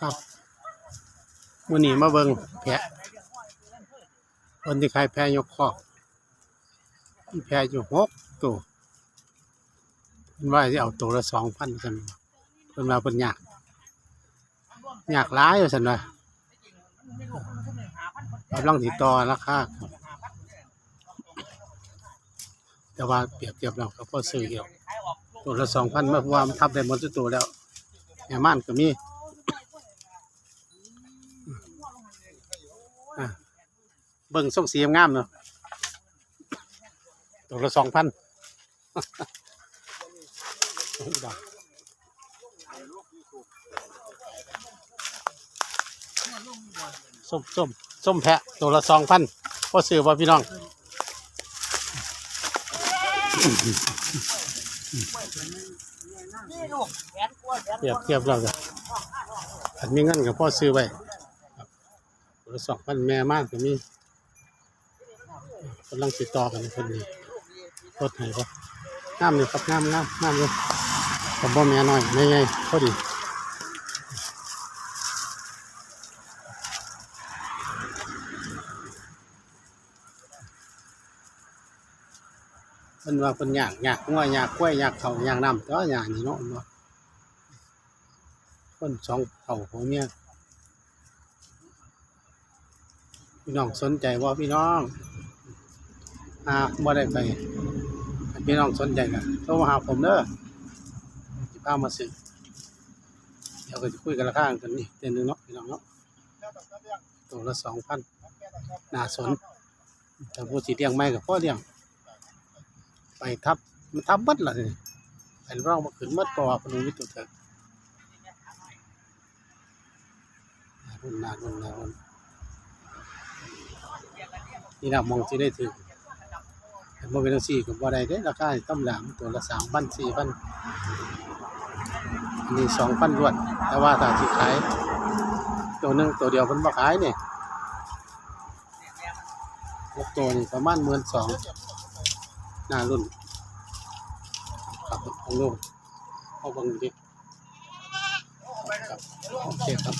ครับวันนี้มาเบิงแพะคนที่ขายแพะยกคอกมีแพะอยู่หกตัวเพิ่นว่าจะเอาตัวละสองพันกันเพิ่นมาเพิ่นอยากอยากร้ายอยู่สันว่ากำลังติดต่อราคาครับแต่ว่าเปรียบเทียบเราก็พอซื้อเดียวตัวละสองพันเมื่อวานทับได้หมดทุกตัวแล้วแม่ม่านก็มี อะ เบิ่งส่งสีงามเนาะตัวละสองพันส้มส้มส้มแพะตัวละสองพันพอซื้อป่ะพี่น้องเทียบเทียบเราจ้ะอันมีเงินกับพ่อซื้อไว้ตัวละสองพันแม่มากก็มี กำลังติดต่อกันคนนี้รถไหนปะงามเลยครับงามงามงามเลยกับบ่แม่น้อยไม่ไงพอดีเพิ่นว่าเพิ่นอยากอยากงัวอยากกล้วยอยากเขาอยากน้ำแต่ว่าอยากนี่เนาะเนาะคนสองเขาของเมียพี่น้องสนใจว่าพี่น้อง อ่าบ่ได้ไปพี่น้องสนใจก็โทรมาหาผมเด้อสิพามาซื้อเดี๋ยวก็จะคุยกันราคากันนี่เดือนหนึงเนาะพี่น้องเนาะตัวละสองพันน่าสนแต่ผู้สิเลี้ยงไม่ก็พอเลี้ยง ไปทับมันทับมัดล่ะนี่ไอ้ร่องมาขึ้นมัดตัวพนุวิตุเถอะรุ่นนารุ่นนารุ่นนี่นะมองที่ได้ถึง บ่เป็นจังซี่ก็บ่ได้เด้ราคาตำหลังตัวละ3,000 4,000อันนี้2,000รวด แต่ว่าถ้าสิขาย ตัวหนึ่งตัวเดียวเพิ่นบ่ขายเนี่ยหกตัวนี่ประมาณ12,000หน้ารุ่นครับของลูกเอาบังดิโอเคครับ